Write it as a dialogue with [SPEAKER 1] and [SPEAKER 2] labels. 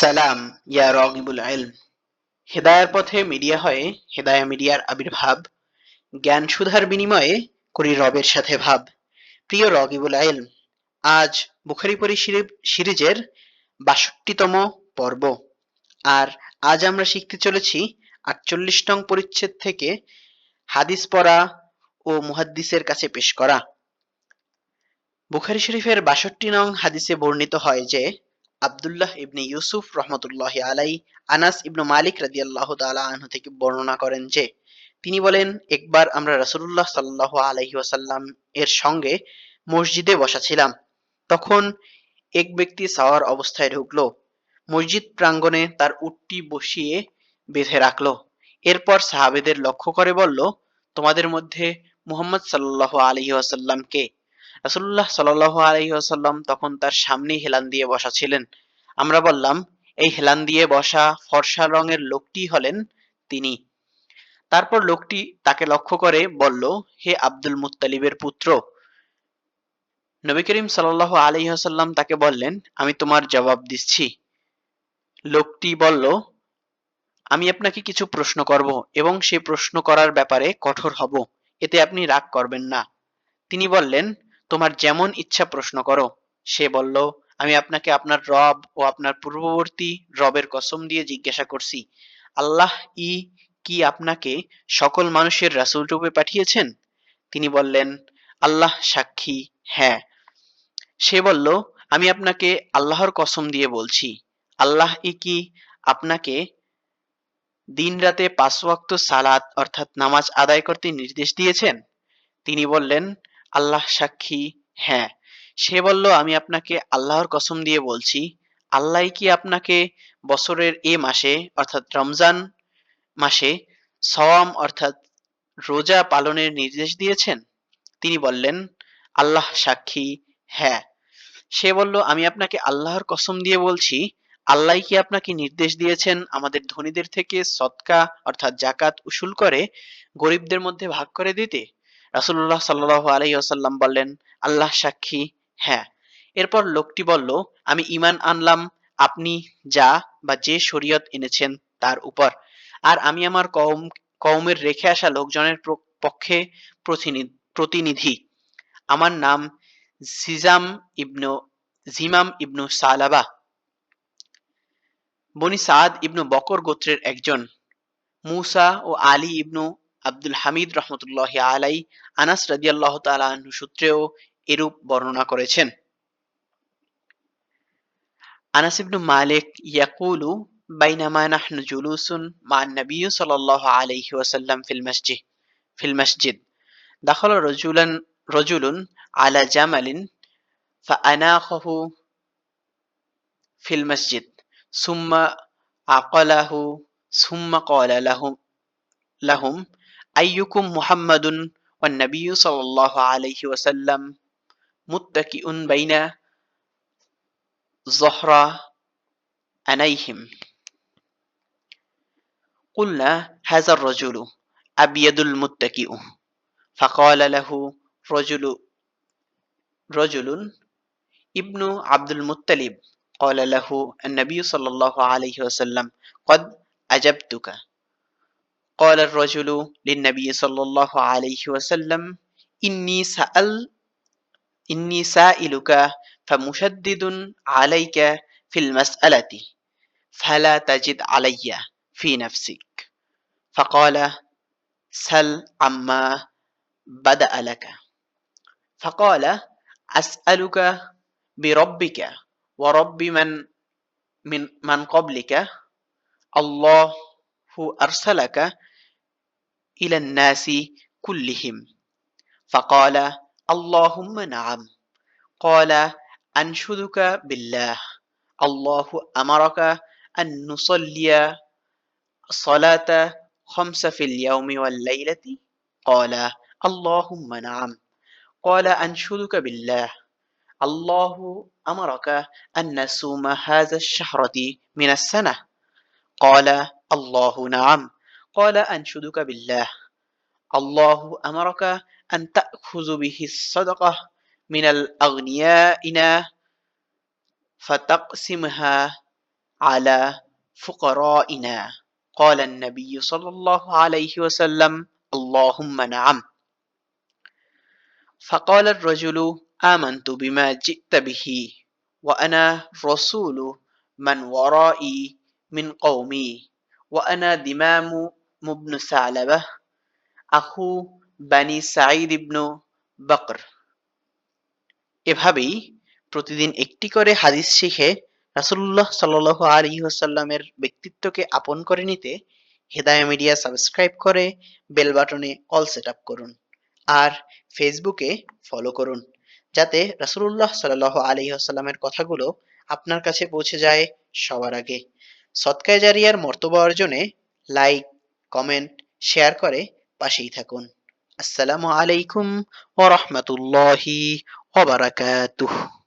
[SPEAKER 1] সালাম, ইয়া রগিবুল ইলম। হেদায়ার পথে মিডিয়া হয়ে, হেদায়া মিডিয়ার আবির্ভাব। জ্ঞান সুধার বিনিময়ে করি রবের সাথে ভাব। প্রিয় রগিবুল ইলম, আজ বুখারি পরি সিরিজের বাষট্টিতম পর্ব। আর আজ আমরা শিখতে চলেছি আটচল্লিশ নং পরিচ্ছেদ থেকে হাদিস পড়া ও মুহাদ্দিসের কাছে পেশ করা। বুখারি শরীফের বাষট্টি নং হাদিসে বর্ণিত হয় যে আবদুল্লাহ ইবনে ইউসুফ রহমতুল্লাহ আলাই আনাস ইবনু মালিক রাদিয়াল্লাহ তালা আনহু থেকে বর্ণনা করেন যে, তিনি বলেন, একবার আমরা রাসুল্লাহ সাল্লাহ আলহি ওয়াসাল্লাম এর সঙ্গে মসজিদে বসা ছিলাম তখন এক ব্যক্তি সাওয়ার অবস্থায় ঢুকলো। মসজিদ প্রাঙ্গণে তার উটটি বসিয়ে বেঁধে রাখল। এরপর সাহাবেদের লক্ষ্য করে বলল, তোমাদের মধ্যে মুহাম্মদ সাল্লাহ আলহি আসাল্লামকে রাসুল্লাহ সাল্লাহ আলহিহাসাল্লাম তখন তার সামনেই হেলান দিয়ে বসা ছিলেন। আমরা বললাম, এই হেলান দিয়ে বসা ফর্সা রঙের লোকটি হলেন তিনি। তারপর লোকটি তাকে লক্ষ্য করে বলল, হে আব্দুল মুত্তালিবের পুত্র। নবী করিম সাল্লাহ আলহিহাসাল্লাম তাকে বললেন, আমি তোমার জবাব দিচ্ছি। লোকটি বলল, আমি আপনাকে কিছু প্রশ্ন করব এবং সে প্রশ্ন করার ব্যাপারে কঠোর হব। এতে আপনি রাগ করবেন না। তিনি বললেন তোমার যেমন ইচ্ছা প্রশ্ন করো। সে বলল, আমি আপনাকে আপনার রব ও আপনার পূর্ববর্তী রবের কসম দিয়ে জিজ্ঞাসা করছি, আল্লাহ ই কি আপনাকে সকল মানুষের রাসুল রূপে পাঠিয়েছেন? তিনি বললেন, আল্লাহ সাক্ষী হ্যাঁ। সে বলল, আমি আপনাকে আল্লাহর কসম দিয়ে বলছি, আল্লাহ ই কি আপনাকে দিন রাতে পাঁচ ওয়াক্ত সালাত অর্থাৎ নামাজ আদায় করতে নির্দেশ দিয়েছেন? তিনি বললেন আল্লাহ সাক্ষী হ্যাঁ। সে বলল, আমি আপনাকে আল্লাহর কসম দিয়ে বলছি, আল্লাহ কি আপনাকে বছরের এ মাসে, অর্থাৎ রমজান মাসে সওয়াম, অর্থাৎ রোজা পালনের নির্দেশ দিয়েছেন? তিনি বললেন, আল্লাহ সাক্ষী হ্যাঁ। সে বলল, আমি আপনাকে আল্লাহর কসম দিয়ে বলছি, আল্লাহ কি আপনাকে নির্দেশ দিয়েছেন আমাদের ধনীদের থেকে সৎকা অর্থাৎ জাকাত উসুল করে গরিবদের মধ্যে ভাগ করে দিতে? রাসুল্লাহ সাল্লাহ আলহি আসাল্লাম বললেন, আল্লাহ সাক্ষী হ্যাঁ। এরপর লোকটি বলল, আমি ইমান আনলাম, আপনি যা বা যে শরীয়ত এনেছেন তার উপর। আর আমি আমার কৌম কৌমের রেখে আসা লোকজনের পক্ষে প্রতিনিধি। আমার নাম জিজাম ইবনু, জিমাম ইবনু সালাবা। বনি সাদ ইবনু বকর গোত্রের একজন। মুসা ও আলী ইবনু আব্দুল হামিদ রহমতুল্লাহ আলাই আনাস রাজিয়াল্লাহ তালাহ সূত্রেও এরূপ বর্ণনা করেছেন। আনাস মালিক ইয়াকুলু বাইনামা নাহনু জুলুসুন মা নবী সাল্লাল্লাহু আলাইহি ওয়াসাল্লাম ফিল মসজিদ ফিল মসজিদ। দাখাল রজুলান, রজুলুন আলা জামালিন ফাআনাখাহু ফিল মসজিদ, সুম্মা আকালাহু, সুম্মা ক্বালা লাহুম লাহুম أيكم محمد والنبي صلى الله عليه وسلم متكئ بين ظهر أنيهم قلنا هذا الرجل أبيض المتكئ. فقال له رجل رجل ابن عبد المطلب. قال له النبي صلى الله عليه وسلم قد أجبتك. قال الرجل للنبي صلى الله عليه وسلم إني سأل إني سائلك فمشدد عليك في المسألة فلا تجد علي في نفسك. فقال سل عما بدأ لك. فقال أسألك بربك ورب من من من قبلك الله أرسلك إلى الناس كلهم. فقال اللهم نعم. قال أنشدك بالله. الله أمرك أن نصلي صلاة خمس في اليوم والليلة؟ قال اللهم نعم. قال أنشدك بالله. الله أمرك أن نصوم هذا الشهر من السنة؟ قال الله نعم. قال أنشدك بالله. الله أمرك أن تأخذ به الصدقة من الأغنياء فتقسمها على فقرائنا. قال النبي صلى الله عليه وسلم اللهم نعم. فقال الرجل آمنت بما جئت به وأنا رسول من ورائي من قومي وأنا دمام মুবনু সালাবাহ আহু বানি সাঈদ ইবনু বকর এভাবেই প্রতিদিন একটি করে হাদিস শিখে রাসুল্লাহ সাল আলী হোসাল্লামের ব্যক্তিত্বকে আপন করে নিতে হেদায় মিডিয়া সাবস্ক্রাইব করে বেল বাটনে অল সেট আপ করুন আর ফেসবুকে ফলো করুন যাতে রাসুল্লাহ সাল আলী আসাল্লামের কথাগুলো আপনার কাছে পৌঁছে যায় সবার আগে। সৎকায় জারিয়ার মর্তব্য অর্জনে লাইক কমেন্ট শেয়ার করে পাশেই থাকুন। আসসালামু আলাইকুম ওয়া রাহমাতুল্লাহি ওয়া বারাকাতুহু।